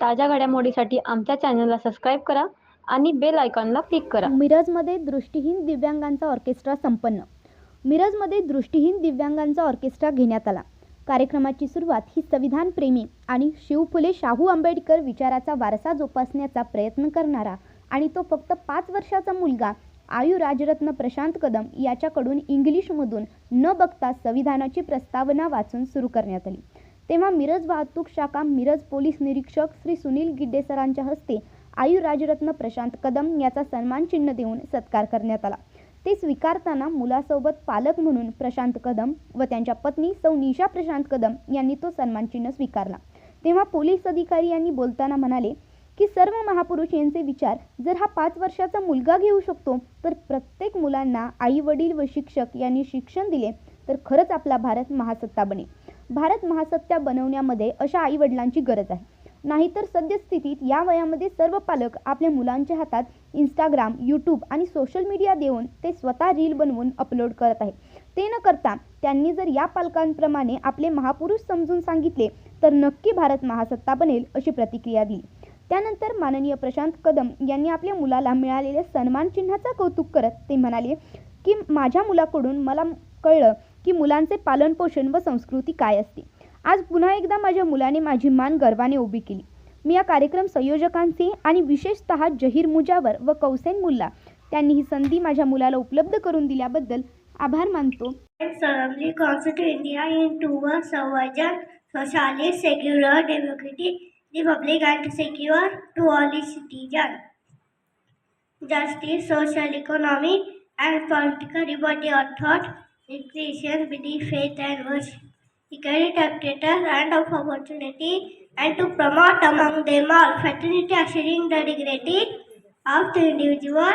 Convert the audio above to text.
ताज्या घडामोडीसाठी आमच्या चॅनलला सबस्क्राईब करा आणि बेल आयकॉनला क्लिक करा. मिरजमध्ये दृष्टीहीन दिव्यांगांचा ऑर्केस्ट्रा संपन्न. मिरजमध्ये दृष्टीहीन दिव्यांगांचा ऑर्केस्ट्रा घेण्यात आला. कार्यक्रमाची सुरुवात ही संविधानप्रेमी आणि शिव फुले शाहू आंबेडकर विचाराचा वारसा जोपासण्याचा प्रयत्न करणारा आणि तो फक्त पाच वर्षाचा मुलगा आयु राजरत्न प्रशांत कदम याच्याकडून इंग्लिशमधून न बघता संविधानाची प्रस्तावना वाचून सुरू करण्यात आली. तेव्हा मिरज वाहतूक शाखा मिरज पोलीस निरीक्षक श्री सुनील गिड्डे सरांच्या हस्ते आयु राजरत्न प्रशांत कदम याचा सन्मान चिन्ह देऊन सत्कार करण्यात आला. ते स्वीकारताना मुलासोबत पालक म्हणून प्रशांत कदम व त्यांच्या पत्नी सौ निशा प्रशांत कदम यांनी तो सन्मान चिन्ह स्वीकारला. तेव्हा पोलीस अधिकारी यांनी बोलताना म्हणाले की सर्व महापुरुष यांचे विचार जर हा पाच वर्षाचा मुलगा घेऊ शकतो तर प्रत्येक मुलांना आई वडील व शिक्षक यांनी शिक्षण दिले तर खरंच आपला भारत महासत्ता बनेल. भारत महासत्ता बनवण्यामध्ये अशा आईवडिलांची गरज आहे. नाहीतर सद्यस्थितीत या वयामध्ये सर्व पालक आपल्या मुलांच्या हातात इंस्टाग्राम यूट्यूब आणि सोशल मीडिया देऊन ते स्वतः रील बनवून अपलोड करत आहे ते न करता त्यांनी जर या पालकांप्रमाणे आपले महापुरुष समजून सांगितले तर नक्की भारत महासत्ता बनेल अशी प्रतिक्रिया दिली. त्यानंतर माननीय प्रशांत कदम यांनी आपल्या मुलाला मिळालेल्या सन्मान चिन्हाचा कौतुक करत ते म्हणाले की माझ्या मुलाकडून मला कळलं की मुलांचे पालन पोषण व संस्कृती काय असते. आज पुन्हा एकदा माझ्या मुलाने माझी मान गर्वाने उभी केली. मी या कार्यक्रम संयोजकांचे आणि विशेषत जहीर मुजावर व कौसेन मुल्ला त्यांनी ही संधी माझ्या मुलाला उपलब्ध करून दिल्याबद्दल आभार मानतो. जास्ती social economy and political liberty of thought recreation, belief, faith, and worship, equality of status and of opportunity, and to promote among them all fraternity, assuring the dignity of the individual.